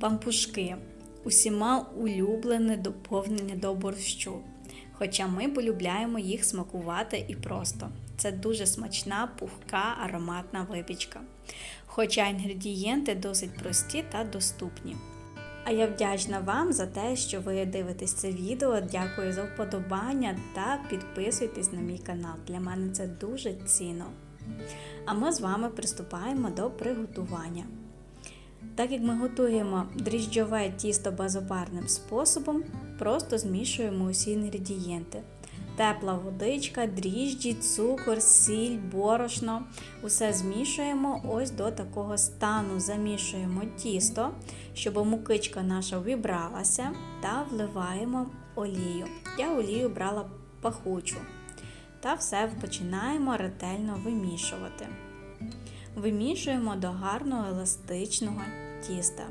Пампушки усіма улюблене доповнення до борщу. Хоча ми полюбляємо їх смакувати і просто. Це дуже смачна, пухка, ароматна випічка. Хоча інгредієнти досить прості та доступні. А я вдячна вам за те, що ви дивитесь це відео. Дякую за вподобання та підписуйтесь на мій канал. Для мене це дуже цінно. А ми з вами приступаємо до приготування. Так як ми готуємо дріжджове тісто безопарним способом, просто змішуємо усі інгредієнти. Тепла водичка, дріжджі, цукор, сіль, борошно. Усе змішуємо ось до такого стану. Замішуємо тісто, щоб мукичка наша вібралася, та вливаємо олію. Я олію брала пахучу. Та все починаємо ретельно вимішувати. Вимішуємо до гарного еластичного тіста.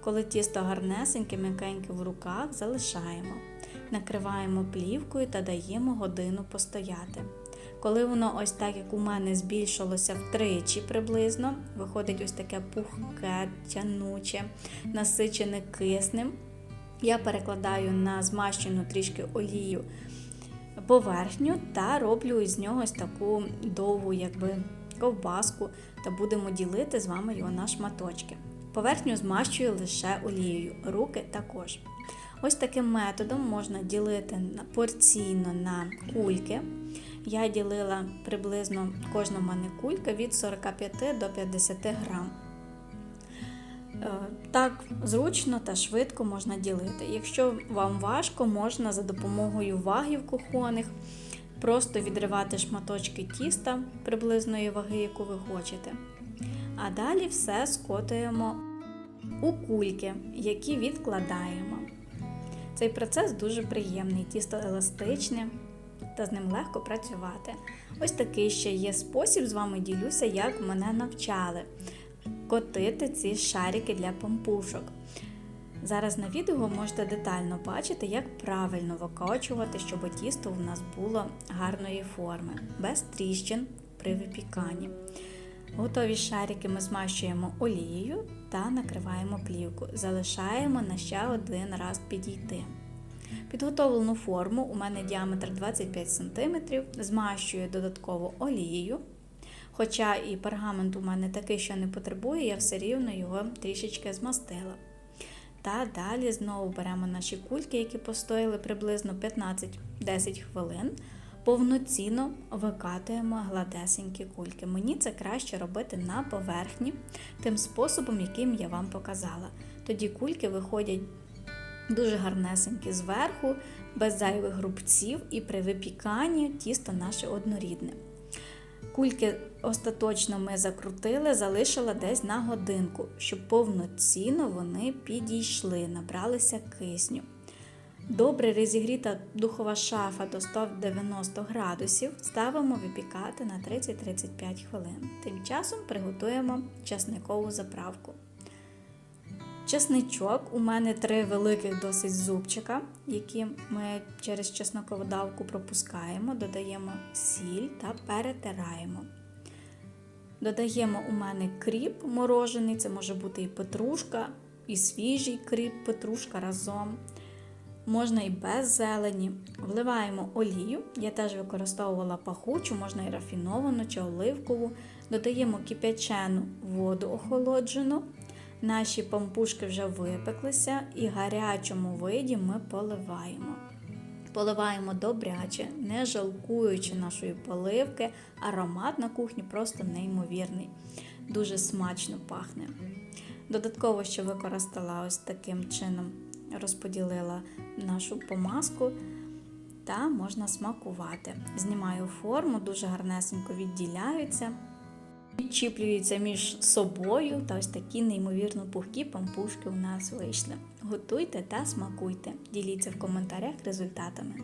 Коли тісто гарнесеньке, м'якеньке в руках, залишаємо. Накриваємо плівкою та даємо годину постояти. Коли воно ось так, як у мене, збільшилося втричі приблизно, виходить ось таке пухке, тянуче, насичене киснем, я перекладаю на змащену трішки олію поверхню та роблю із нього ось таку довгу, якби ковбаску, та будемо ділити з вами його на шматочки. Поверхню змащую лише олією, руки також. Ось таким методом можна ділити порційно на кульки. Я ділила приблизно кожна мене кулька від 45 до 50 грам. Так зручно та швидко можна ділити. Якщо вам важко, можна за допомогою вагів кухонних просто відривати шматочки тіста приблизної ваги, яку ви хочете. А далі все скотуємо у кульки, які відкладаємо. Цей процес дуже приємний, тісто еластичне та з ним легко працювати. Ось такий ще є спосіб, з вами ділюся, як мене навчали котити ці шарики для пампушок. Зараз на відео можете детально бачити, як правильно викочувати, щоб тісто у нас було гарної форми, без тріщин при випіканні. Готові шарики ми змащуємо олією та накриваємо плівку. Залишаємо на ще один раз підійти. Підготовлену форму у мене діаметр 25 см, змащую додатково олією. Хоча і пергамент у мене такий, що не потребує, я все рівно його трішечки змастила. Та далі знову беремо наші кульки, які постояли приблизно 15-10 хвилин. Повноцінно викатуємо гладесенькі кульки. Мені це краще робити на поверхні, тим способом, яким я вам показала. Тоді кульки виходять дуже гарнесенькі зверху, без зайвих грубців, і при випіканні тісто наше однорідне. Кульки остаточно ми закрутили, залишила десь на годинку, щоб повноцінно вони підійшли, набралися кисню. Добре розігріта духова шафа до 190 градусів ставимо випікати на 30-35 хвилин. Тим часом приготуємо часникову заправку. Чесничок у мене три великих досить зубчика, які ми через чесноководавку пропускаємо, додаємо сіль та перетираємо. Додаємо у мене кріп морожений, це може бути і петрушка, і свіжий кріп, петрушка разом. Можна і без зелені. Вливаємо олію, я теж використовувала пахучу, можна і рафіновану чи оливкову. Додаємо кип'ячену воду охолоджену. Наші пампушки вже випеклися і гарячому виді ми поливаємо. Поливаємо добряче, не жалкуючи нашої поливки, аромат на кухні просто неймовірний, дуже смачно пахне. Додатково ще використала ось таким чином, розподілила нашу помазку та можна смакувати. Знімаю форму, дуже гарнесенько відділяються. Відчіплюються між собою та ось такі неймовірно пухкі пампушки у нас вийшли. Готуйте та смакуйте. Діліться в коментарях результатами.